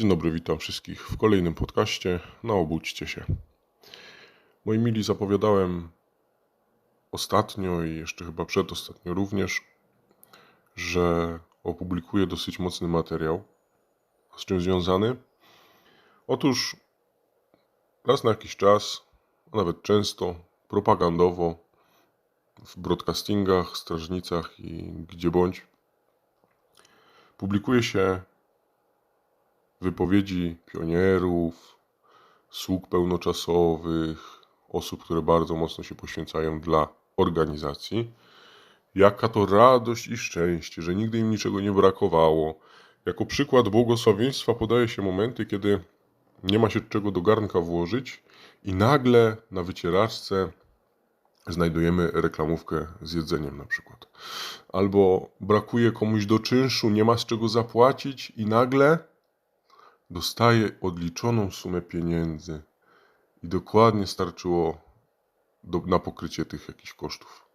Dzień dobry, witam wszystkich w kolejnym podcaście na Obudźcie się. Moi mili, zapowiadałem ostatnio i jeszcze chyba przedostatnio również, że opublikuję dosyć mocny materiał. Z czym związany? Otóż raz na jakiś czas, a nawet często, propagandowo w broadcastingach, strażnicach i gdzie bądź publikuje się wypowiedzi pionierów, sług pełnoczasowych, osób, które bardzo mocno się poświęcają dla organizacji. Jaka to radość i szczęście, że nigdy im niczego nie brakowało. Jako przykład błogosławieństwa podaje się momenty, kiedy nie ma się czego do garnka włożyć i nagle na wycieraczce znajdujemy reklamówkę z jedzeniem na przykład. Albo brakuje komuś do czynszu, nie ma z czego zapłacić i nagle dostaje odliczoną sumę pieniędzy i dokładnie starczyło do, na pokrycie tych jakichś kosztów.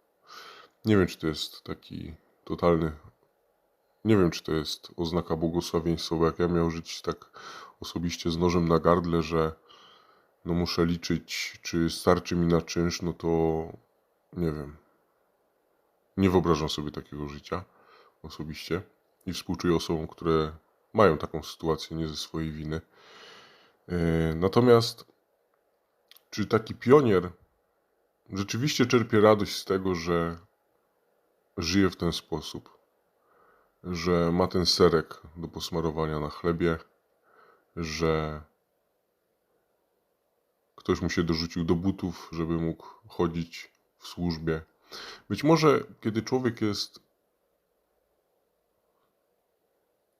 Nie wiem, czy to jest taki totalny. Nie wiem, czy to jest oznaka błogosławieństwa, jak ja miał żyć tak osobiście z nożem na gardle, że no muszę liczyć, czy starczy mi na czynsz, no to nie wiem. Nie wyobrażam sobie takiego życia osobiście i współczuję osobom, które mają taką sytuację nie ze swojej winy. Yy, Natomiast czy taki pionier rzeczywiście czerpie radość z tego, że żyje w ten sposób, że ma ten serek do posmarowania na chlebie, że ktoś mu się dorzucił do butów, żeby mógł chodzić w służbie. Być może, kiedy człowiek jest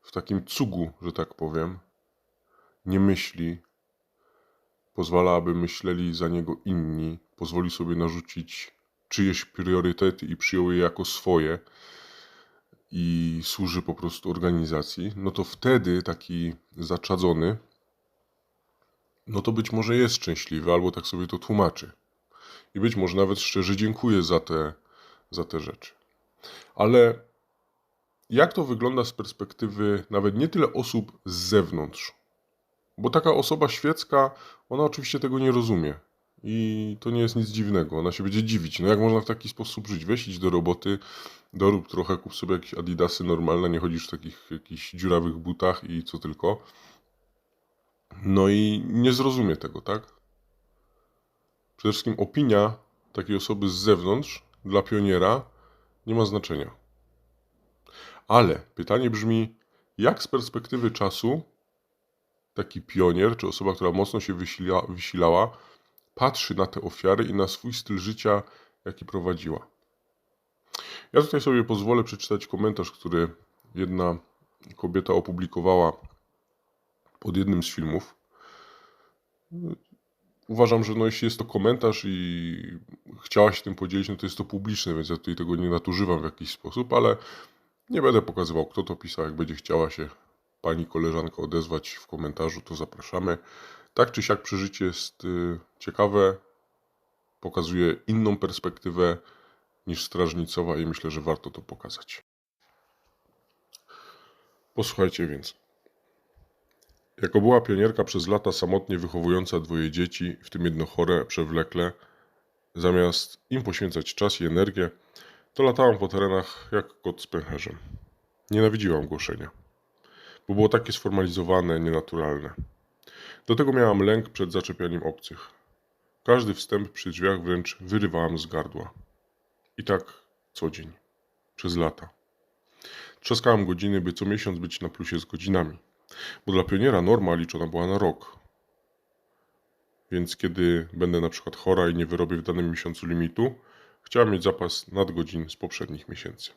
w takim cugu, że tak powiem, nie myśli, pozwala, aby myśleli za niego inni, pozwoli sobie narzucić czyjeś priorytety i przyjął je jako swoje i służy po prostu organizacji, no to wtedy taki zaczadzony, no to być może jest szczęśliwy, albo tak sobie to tłumaczy. I być może nawet szczerze dziękuję za te, za te rzeczy. Ale jak to wygląda z perspektywy nawet nie tyle osób z zewnątrz? Bo taka osoba świecka, ona oczywiście tego nie rozumie. I to nie jest nic dziwnego. Ona się będzie dziwić. No jak można w taki sposób żyć? Weź do roboty, dorób trochę, kup sobie jakieś adidasy normalne, nie chodzisz w takich jakichś dziurawych butach i co tylko. No i nie zrozumie tego, tak? Przede wszystkim opinia takiej osoby z zewnątrz dla pioniera nie ma znaczenia. Ale pytanie brzmi, jak z perspektywy czasu taki pionier, czy osoba, która mocno się wysila, wysilała, patrzy na te ofiary i na swój styl życia, jaki prowadziła. Ja tutaj sobie pozwolę przeczytać komentarz, który jedna kobieta opublikowała pod jednym z filmów. Uważam, że no, jeśli jest to komentarz i chciała się tym podzielić, no to jest to publiczne, więc ja tutaj tego nie nadużywam w jakiś sposób, ale nie będę pokazywał, kto to pisał. Jak będzie chciała się pani koleżanka odezwać w komentarzu, to zapraszamy. Tak czy siak przeżycie jest y, ciekawe, pokazuje inną perspektywę niż strażnicowa i myślę, że warto to pokazać. Posłuchajcie więc. Jako była pionierka przez lata samotnie wychowująca dwoje dzieci, w tym jedno chore, przewlekle, zamiast im poświęcać czas i energię, to latałam po terenach jak kot z pęcherzem. Nienawidziłam głoszenia, bo było takie sformalizowane, nienaturalne. Do tego miałam lęk przed zaczepianiem obcych. Każdy wstęp przy drzwiach wręcz wyrywałam z gardła. I tak co dzień, przez lata. Trzaskałam godziny, by co miesiąc być na plusie z godzinami, bo dla pioniera norma liczona była na rok. Więc kiedy będę na przykład chora i nie wyrobię w danym miesiącu limitu, chciałam mieć zapas nadgodzin z poprzednich miesięcy.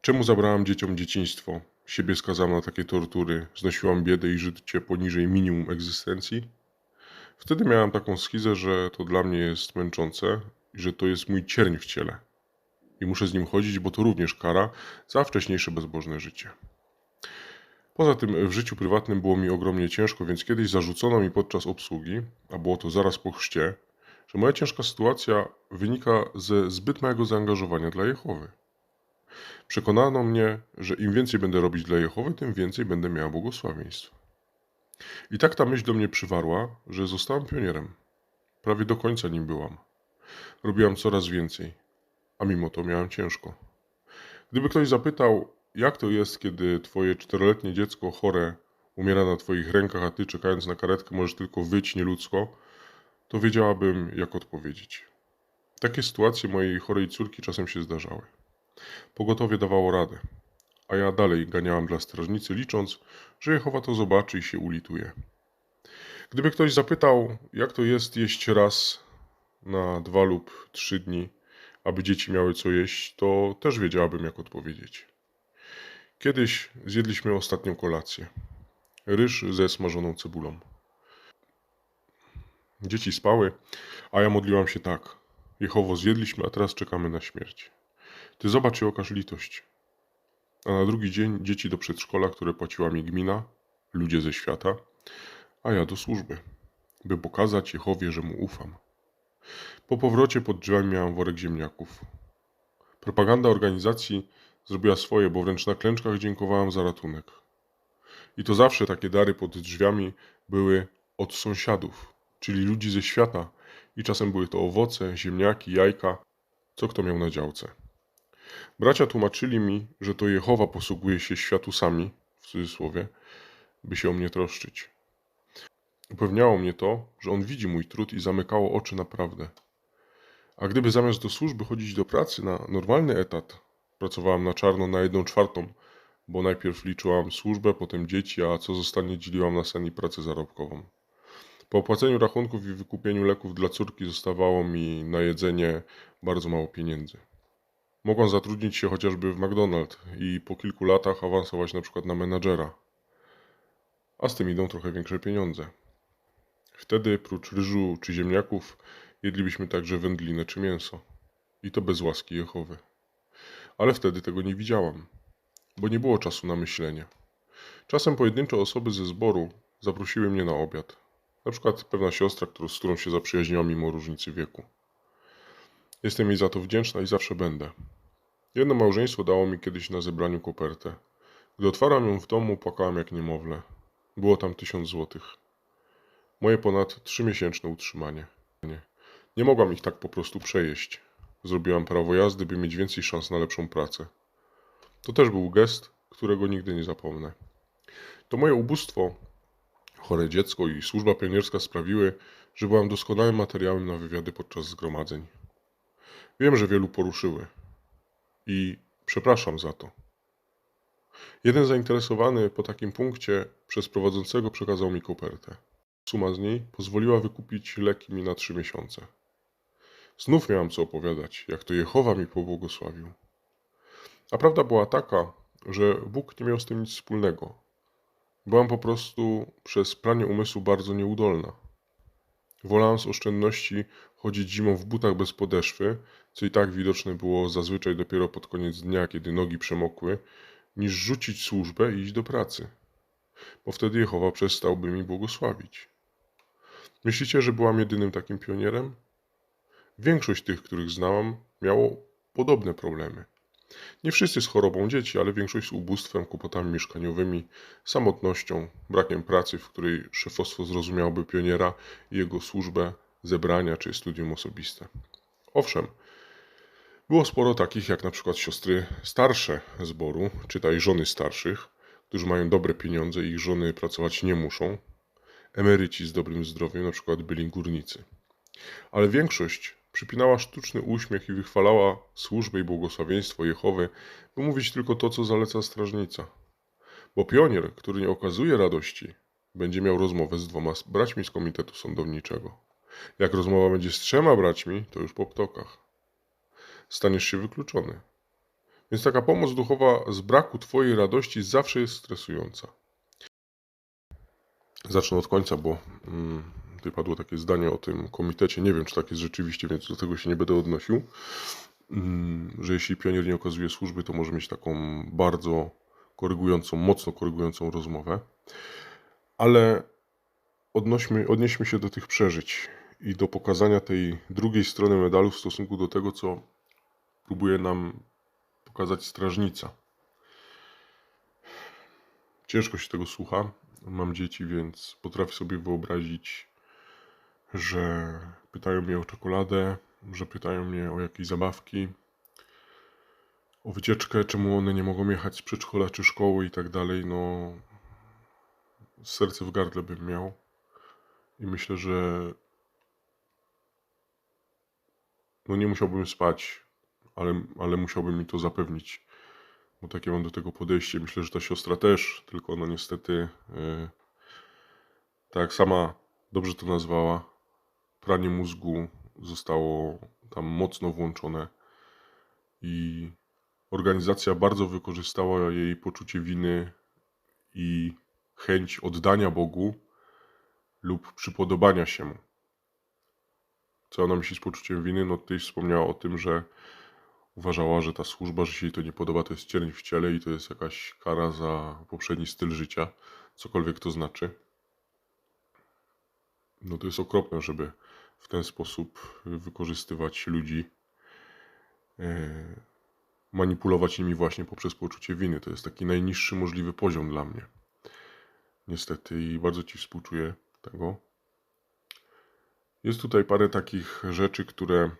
Czemu zabrałam dzieciom dzieciństwo? Siebie skazałam na takie tortury, znosiłam biedę i życie poniżej minimum egzystencji? Wtedy miałam taką schizę, że to dla mnie jest męczące i że to jest mój cierń w ciele. I muszę z nim chodzić, bo to również kara za wcześniejsze bezbożne życie. Poza tym w życiu prywatnym było mi ogromnie ciężko, więc kiedyś zarzucono mi podczas obsługi, a było to zaraz po chrzcie, moja ciężka sytuacja wynika ze zbyt małego zaangażowania dla Jehowy. Przekonano mnie, że im więcej będę robić dla Jehowy, tym więcej będę miała błogosławieństw. I tak ta myśl do mnie przywarła, że zostałem pionierem. Prawie do końca nim byłam. Robiłam coraz więcej, a mimo to miałem ciężko. Gdyby ktoś zapytał, jak to jest, kiedy twoje czteroletnie dziecko chore umiera na twoich rękach, a ty czekając na karetkę możesz tylko wyć nieludzko, to wiedziałabym, jak odpowiedzieć. Takie sytuacje mojej chorej córki czasem się zdarzały. Pogotowie dawało radę, a ja dalej ganiałam dla strażnicy, licząc, że Jehowa to zobaczy i się ulituje. Gdyby ktoś zapytał, jak to jest jeść raz na dwa lub trzy dni, aby dzieci miały co jeść, to też wiedziałabym, jak odpowiedzieć. Kiedyś zjedliśmy ostatnią kolację. Ryż ze smażoną cebulą. Dzieci spały, a ja modliłam się tak. Jehowo zjedliśmy, a teraz czekamy na śmierć. Ty zobacz i okaż litość. A na drugi dzień dzieci do przedszkola, które płaciła mi gmina, ludzie ze świata, a ja do służby, by pokazać Jehowie, że mu ufam. Po powrocie pod drzwiami miałem worek ziemniaków. Propaganda organizacji zrobiła swoje, bo wręcz na klęczkach dziękowałem za ratunek. I to zawsze takie dary pod drzwiami były od sąsiadów, czyli ludzi ze świata, i czasem były to owoce, ziemniaki, jajka, co kto miał na działce. Bracia tłumaczyli mi, że to Jehowa posługuje się światusami, w cudzysłowie, by się o mnie troszczyć. Upewniało mnie to, że on widzi mój trud i zamykało oczy naprawdę. A gdyby zamiast do służby chodzić do pracy na normalny etat, pracowałam na czarno na jedną czwartą, bo najpierw liczyłam służbę, potem dzieci, a co zostanie dzieliłam na sen i pracę zarobkową. Po opłaceniu rachunków i wykupieniu leków dla córki zostawało mi na jedzenie bardzo mało pieniędzy. Mogłam zatrudnić się chociażby w McDonald's i po kilku latach awansować na przykład na menadżera. A z tym idą trochę większe pieniądze. Wtedy, prócz ryżu czy ziemniaków, jedlibyśmy także wędlinę czy mięso. I to bez łaski Jehowy. Ale wtedy tego nie widziałam, bo nie było czasu na myślenie. Czasem pojedyncze osoby ze zboru zaprosiły mnie na obiad. Na przykład pewna siostra, którą- z którą się zaprzyjaźniłam mimo różnicy wieku. Jestem jej za to wdzięczna i zawsze będę. Jedno małżeństwo dało mi kiedyś na zebraniu kopertę. Gdy otwarłam ją w domu, płakałam jak niemowlę. Było tam tysiąc złotych. Moje ponad trzymiesięczne utrzymanie. Nie. nie mogłam ich tak po prostu przejeść. Zrobiłam prawo jazdy, by mieć więcej szans na lepszą pracę. To też był gest, którego nigdy nie zapomnę. To moje ubóstwo, chore dziecko i służba pionierska sprawiły, że byłam doskonałym materiałem na wywiady podczas zgromadzeń. Wiem, że wielu poruszyły i przepraszam za to. Jeden zainteresowany po takim punkcie przez prowadzącego przekazał mi kopertę. Suma z niej pozwoliła wykupić leki mi na trzy miesiące. Znów miałam co opowiadać, jak to Jehowa mi pobłogosławił. A prawda była taka, że Bóg nie miał z tym nic wspólnego. Byłam po prostu przez pranie umysłu bardzo nieudolna. Wolałam z oszczędności chodzić zimą w butach bez podeszwy, co i tak widoczne było zazwyczaj dopiero pod koniec dnia, kiedy nogi przemokły, niż rzucić służbę i iść do pracy, bo wtedy Jehowa przestałby mi błogosławić. Myślicie, że byłam jedynym takim pionierem? Większość tych, których znałam, miało podobne problemy. Nie wszyscy z chorobą dzieci, ale większość z ubóstwem, kłopotami mieszkaniowymi, samotnością, brakiem pracy, w której szefostwo zrozumiałoby pioniera i jego służbę, zebrania czy studium osobiste. Owszem, było sporo takich jak na przykład siostry starsze zboru, czytaj żony starszych, którzy mają dobre pieniądze i ich żony pracować nie muszą, emeryci z dobrym zdrowiem, na przykład byli górnicy. Ale większość przypinała sztuczny uśmiech i wychwalała służbę i błogosławieństwo Jehowy, by mówić tylko to, co zaleca strażnica. Bo pionier, który nie okazuje radości, będzie miał rozmowę z dwoma braćmi z komitetu sądowniczego. Jak rozmowa będzie z trzema braćmi, to już po ptokach. Staniesz się wykluczony. Więc taka pomoc duchowa z braku Twojej radości zawsze jest stresująca. Zacznę od końca, bo mm, tutaj padło takie zdanie o tym komitecie. Nie wiem, czy tak jest rzeczywiście, więc do tego się nie będę odnosił. Mm, że jeśli pionier nie okazuje służby, to może mieć taką bardzo korygującą, mocno korygującą rozmowę. Ale odnośmy, odnieśmy się do tych przeżyć i do pokazania tej drugiej strony medalu w stosunku do tego, co próbuje nam pokazać strażnica. Ciężko się tego słucha, mam dzieci, więc potrafię sobie wyobrazić, że pytają mnie o czekoladę, że pytają mnie o jakieś zabawki, o wycieczkę, czemu one nie mogą jechać z przedszkola czy szkoły i tak dalej. No, serce w gardle bym miał. I myślę, że no nie musiałbym spać, ale, ale musiałbym mi to zapewnić, bo takie mam do tego podejście. Myślę, że ta siostra też, tylko no niestety, yy, tak sama dobrze to nazwała, pranie mózgu zostało tam mocno włączone i organizacja bardzo wykorzystała jej poczucie winy i chęć oddania Bogu lub przypodobania się mu. Co ona myśli z poczuciem winy? No tutaj wspomniała o tym, że uważała, że ta służba, że się jej to nie podoba, to jest cierń w ciele i to jest jakaś kara za poprzedni styl życia, cokolwiek to znaczy. No to jest okropne, żeby w ten sposób wykorzystywać ludzi, e, manipulować nimi właśnie poprzez poczucie winy. To jest taki najniższy możliwy poziom dla mnie. Niestety i bardzo Ci współczuję tego. Jest tutaj parę takich rzeczy, które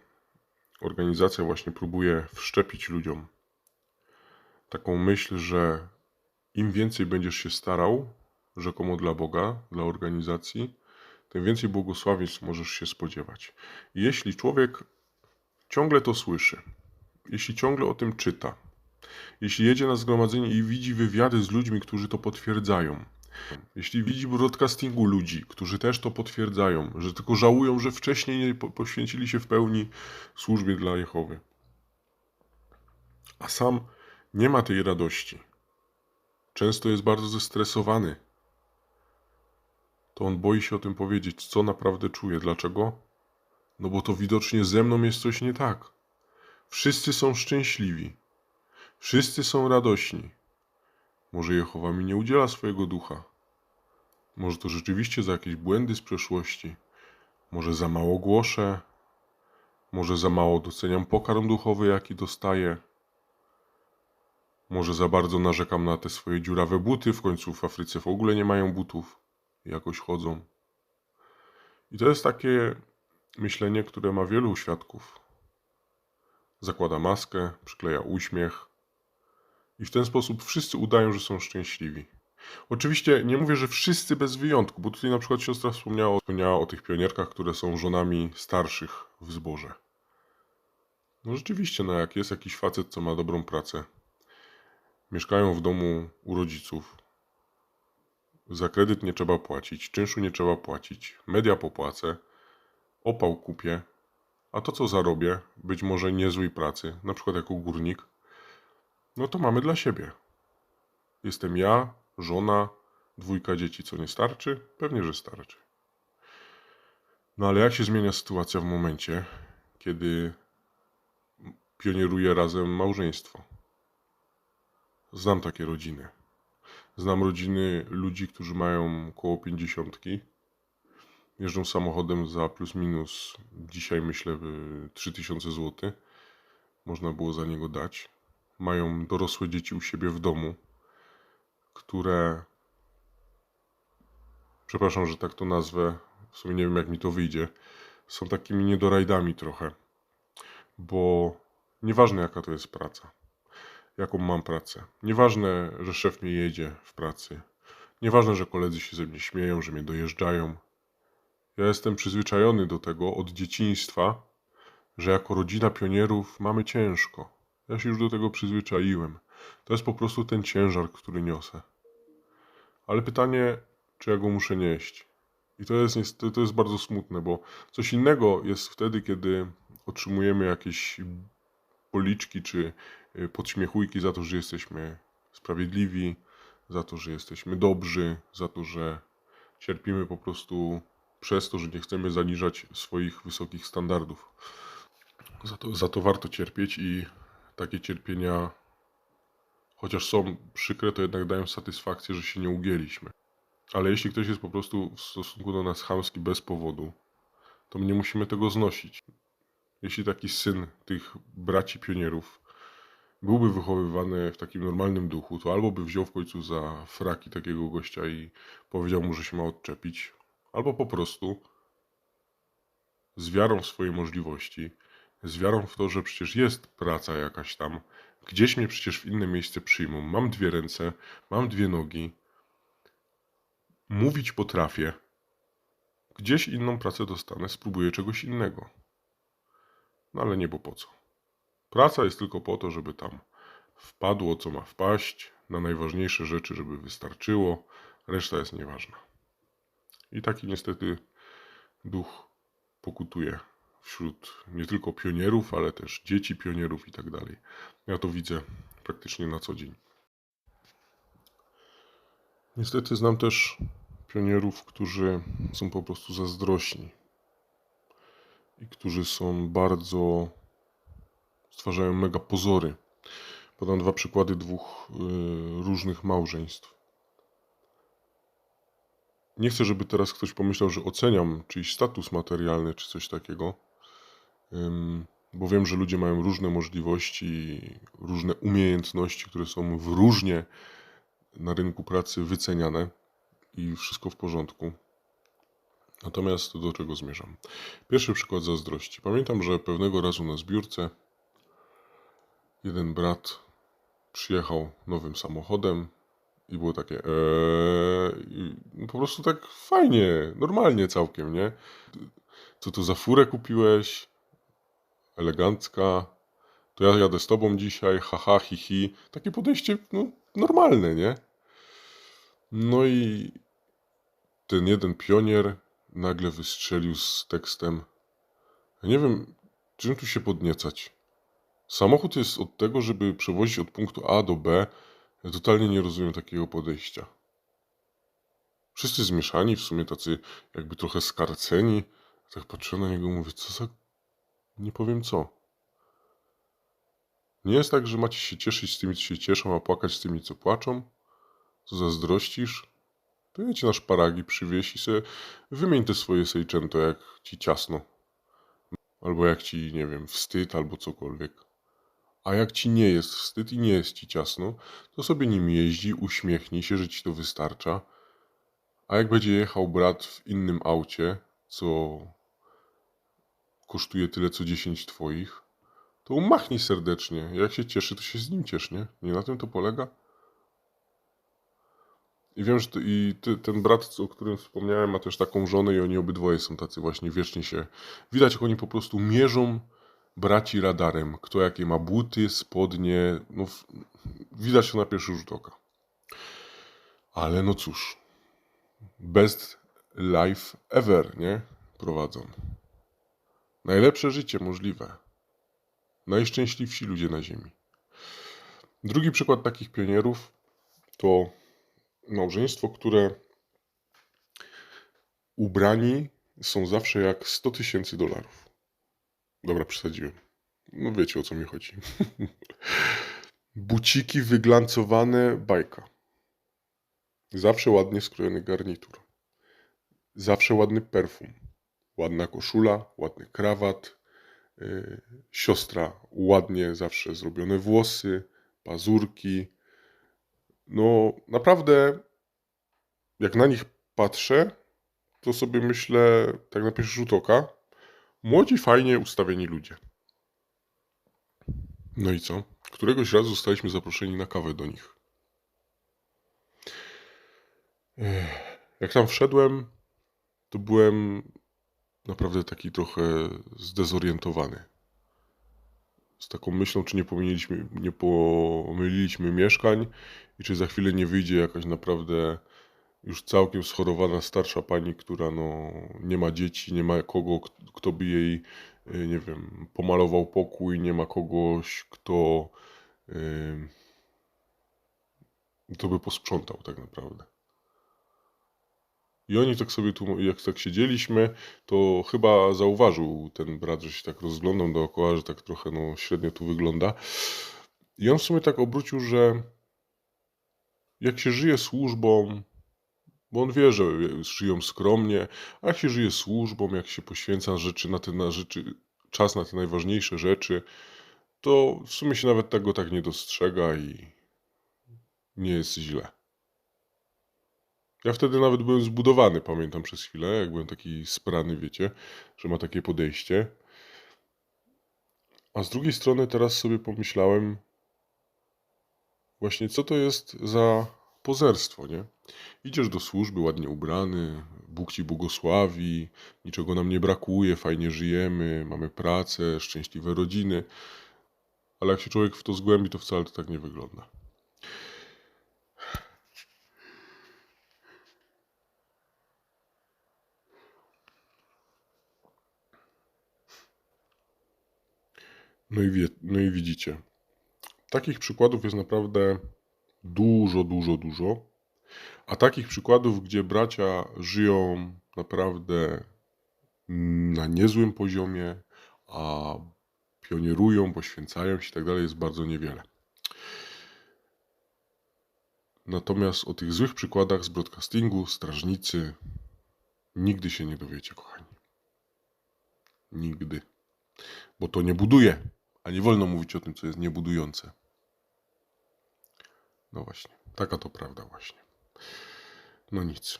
organizacja właśnie próbuje wszczepić ludziom. Taką myśl, że im więcej będziesz się starał, rzekomo dla Boga, dla organizacji, tym więcej błogosławieństw możesz się spodziewać. Jeśli człowiek ciągle to słyszy, jeśli ciągle o tym czyta, jeśli jedzie na zgromadzenie i widzi wywiady z ludźmi, którzy to potwierdzają, jeśli widzi broadcastingu ludzi, którzy też to potwierdzają, że tylko żałują, że wcześniej nie po- poświęcili się w pełni służbie dla Jehowy, a sam nie ma tej radości, często jest bardzo zestresowany, to on boi się o tym powiedzieć, co naprawdę czuje. Dlaczego? No bo to widocznie ze mną jest coś nie tak. Wszyscy są szczęśliwi. Wszyscy są radośni. Może Jehowa mi nie udziela swojego ducha. Może to rzeczywiście za jakieś błędy z przeszłości. Może za mało głoszę. Może za mało doceniam pokarm duchowy, jaki dostaję. Może za bardzo narzekam na te swoje dziurawe buty, w końcu w Afryce w ogóle nie mają butów. Jakoś chodzą. I to jest takie myślenie, które ma wielu świadków. Zakłada maskę, przykleja uśmiech i w ten sposób wszyscy udają, że są szczęśliwi. Oczywiście nie mówię, że wszyscy bez wyjątku, bo tutaj na przykład siostra wspomniała, wspomniała o tych pionierkach, które są żonami starszych w zborze. No rzeczywiście, no jak jest jakiś facet, co ma dobrą pracę, mieszkają w domu u rodziców, za kredyt nie trzeba płacić, czynszu nie trzeba płacić, media popłacę, opał kupię, a to co zarobię, być może niezłej pracy, na przykład jako górnik, no to mamy dla siebie. Jestem ja, żona, dwójka dzieci, co nie starczy? Pewnie, że starczy. No ale jak się zmienia sytuacja w momencie, kiedy pionieruje razem małżeństwo? Znam takie rodziny. Znam rodziny ludzi, którzy mają koło pięćdziesiątki. Jeżdżą samochodem za plus minus, dzisiaj myślę, y, 3000 zł. Można było za niego dać. Mają dorosłe dzieci u siebie w domu, które. Przepraszam, że tak to nazwę. W sumie nie wiem, jak mi to wyjdzie. Są takimi niedorajdami trochę. Bo nieważne, jaka to jest praca jaką mam pracę. Nieważne, że szef mnie jedzie w pracy. Nieważne, że koledzy się ze mnie śmieją, że mnie dojeżdżają. Ja jestem przyzwyczajony do tego od dzieciństwa, że jako rodzina pionierów mamy ciężko. Ja się już do tego przyzwyczaiłem. To jest po prostu ten ciężar, który niosę. Ale pytanie, czy ja go muszę nieść? I to jest, to jest bardzo smutne, bo coś innego jest wtedy, kiedy otrzymujemy jakieś policzki czy podśmiechujki za to, że jesteśmy sprawiedliwi, za to, że jesteśmy dobrzy, za to, że cierpimy po prostu przez to, że nie chcemy zaniżać swoich wysokich standardów. Za to, za to warto cierpieć i takie cierpienia, chociaż są przykre, to jednak dają satysfakcję, że się nie ugięliśmy. Ale jeśli ktoś jest po prostu w stosunku do nas chamski bez powodu, to my nie musimy tego znosić. Jeśli taki syn tych braci pionierów byłby wychowywany w takim normalnym duchu, to albo by wziął w końcu za fraki takiego gościa i powiedział mu, że się ma odczepić, albo po prostu z wiarą w swoje możliwości, z wiarą w to, że przecież jest praca jakaś tam, gdzieś mnie przecież w inne miejsce przyjmą, mam dwie ręce, mam dwie nogi, mówić potrafię, gdzieś inną pracę dostanę, spróbuję czegoś innego. No ale nie, bo po co? Praca jest tylko po to, żeby tam wpadło, co ma wpaść, na najważniejsze rzeczy, żeby wystarczyło, reszta jest nieważna. I taki niestety duch pokutuje wśród nie tylko pionierów, ale też dzieci pionierów i tak dalej. Ja to widzę praktycznie na co dzień. Niestety znam też pionierów, którzy są po prostu zazdrośni i którzy są bardzo stwarzają mega pozory. Podam dwa przykłady dwóch y, różnych małżeństw. Nie chcę, żeby teraz ktoś pomyślał, że oceniam czyjś status materialny czy coś takiego, bo wiem, że ludzie mają różne możliwości, różne umiejętności, które są w różnie na rynku pracy wyceniane i wszystko w porządku. Natomiast do czego zmierzam? Pierwszy przykład zazdrości. Pamiętam, że pewnego razu na zbiórce jeden brat przyjechał nowym samochodem i było takie eee, i po prostu tak fajnie, normalnie całkiem, nie? Co to za furę kupiłeś? Elegancka. To ja jadę z tobą dzisiaj, haha, hi, hi. Takie podejście, no, normalne, nie? No i ten jeden pionier nagle wystrzelił z tekstem ja nie wiem, czym tu się podniecać. Samochód jest od tego, żeby przewozić od punktu A do B. Ja totalnie nie rozumiem takiego podejścia. Wszyscy zmieszani, w sumie tacy jakby trochę skarceni. Tak patrzę na niego mówię, co za... Nie powiem co. Nie jest tak, że macie się cieszyć z tymi, co się cieszą, a płakać z tymi, co płaczą? Co zazdrościsz? To jedź na szparagi, przywieź i sobie wymień te swoje sejczęto, jak ci ciasno. Albo jak ci, nie wiem, wstyd, albo cokolwiek. A jak ci nie jest wstyd i nie jest ci ciasno, to sobie nim jeździ, uśmiechnij się, że ci to wystarcza. A jak będzie jechał brat w innym aucie, co kosztuje tyle co 10 twoich, to umachnij serdecznie. Jak się cieszy, to się z nim ciesz, nie? Nie na tym to polega? I wiem, że ty, i ty, ten brat, o którym wspomniałem, ma też taką żonę i oni obydwoje są tacy właśnie wiecznie się... Widać, jak oni po prostu mierzą braci radarem. Kto jakie ma buty, spodnie, no widać to na pierwszy rzut oka. Ale no cóż, best life ever, nie? Prowadzą. Najlepsze życie możliwe. Najszczęśliwsi ludzie na ziemi. Drugi przykład takich pionierów to małżeństwo, które ubrani są zawsze jak 100 tysięcy dolarów. Dobra, przesadziłem. No wiecie o co mi chodzi. Buciki wyglancowane, bajka. Zawsze ładnie skrojony garnitur. Zawsze ładny perfum. Ładna koszula, ładny krawat. Yy, siostra ładnie zawsze zrobione włosy, pazurki. No naprawdę, jak na nich patrzę, to sobie myślę, tak na pierwszy rzut oka, młodzi, fajnie ustawieni ludzie. No i co? Któregoś razu zostaliśmy zaproszeni na kawę do nich. Jak tam wszedłem, to byłem naprawdę taki trochę zdezorientowany. Z taką myślą, czy nie pomyliliśmy, nie pomyliliśmy mieszkań i czy za chwilę nie wyjdzie jakaś naprawdę już całkiem schorowana starsza pani, która no, nie ma dzieci, nie ma kogo, kto by jej, y, nie wiem, pomalował pokój, nie ma kogoś, kto, y, kto by posprzątał tak naprawdę. I oni tak sobie tu, jak tak siedzieliśmy, to chyba zauważył ten brat, że się tak rozglądam dookoła, że tak trochę no, średnio tu wygląda. I on w sumie tak obrócił, że jak się żyje służbą, bo on wie, że żyją skromnie, a jak się żyje służbą, jak się poświęca rzeczy na te na rzeczy, czas na te najważniejsze rzeczy, to w sumie się nawet tego tak nie dostrzega i nie jest źle. Ja wtedy nawet byłem zbudowany, pamiętam przez chwilę, jak byłem taki sprany, wiecie, że ma takie podejście. A z drugiej strony teraz sobie pomyślałem, właśnie co to jest za pozerstwo, nie? Idziesz do służby ładnie ubrany, Bóg ci błogosławi, niczego nam nie brakuje, fajnie żyjemy, mamy pracę, szczęśliwe rodziny. Ale jak się człowiek w to zgłębi, to wcale to tak nie wygląda. No i, wie, no i widzicie, takich przykładów jest naprawdę dużo, dużo, dużo. A takich przykładów, gdzie bracia żyją naprawdę na niezłym poziomie, a pionierują, poświęcają się i tak dalej, jest bardzo niewiele. Natomiast o tych złych przykładach z broadcastingu, strażnicy, nigdy się nie dowiecie, kochani. Nigdy. Bo to nie buduje, a nie wolno mówić o tym, co jest niebudujące. No właśnie, taka to prawda właśnie. No nic.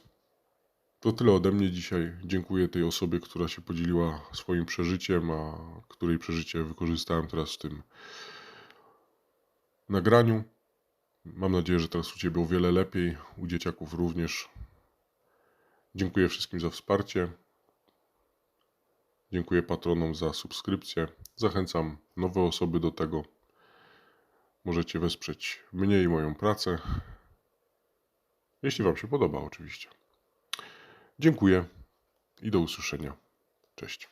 To tyle ode mnie dzisiaj. Dziękuję tej osobie, która się podzieliła swoim przeżyciem, a której przeżycie wykorzystałem teraz w tym nagraniu. Mam nadzieję, że teraz u Ciebie o wiele lepiej, u dzieciaków również. Dziękuję wszystkim za wsparcie. Dziękuję patronom za subskrypcję. Zachęcam nowe osoby do tego. Możecie wesprzeć mnie i moją pracę. Jeśli Wam się podoba, oczywiście. Dziękuję i do usłyszenia. Cześć.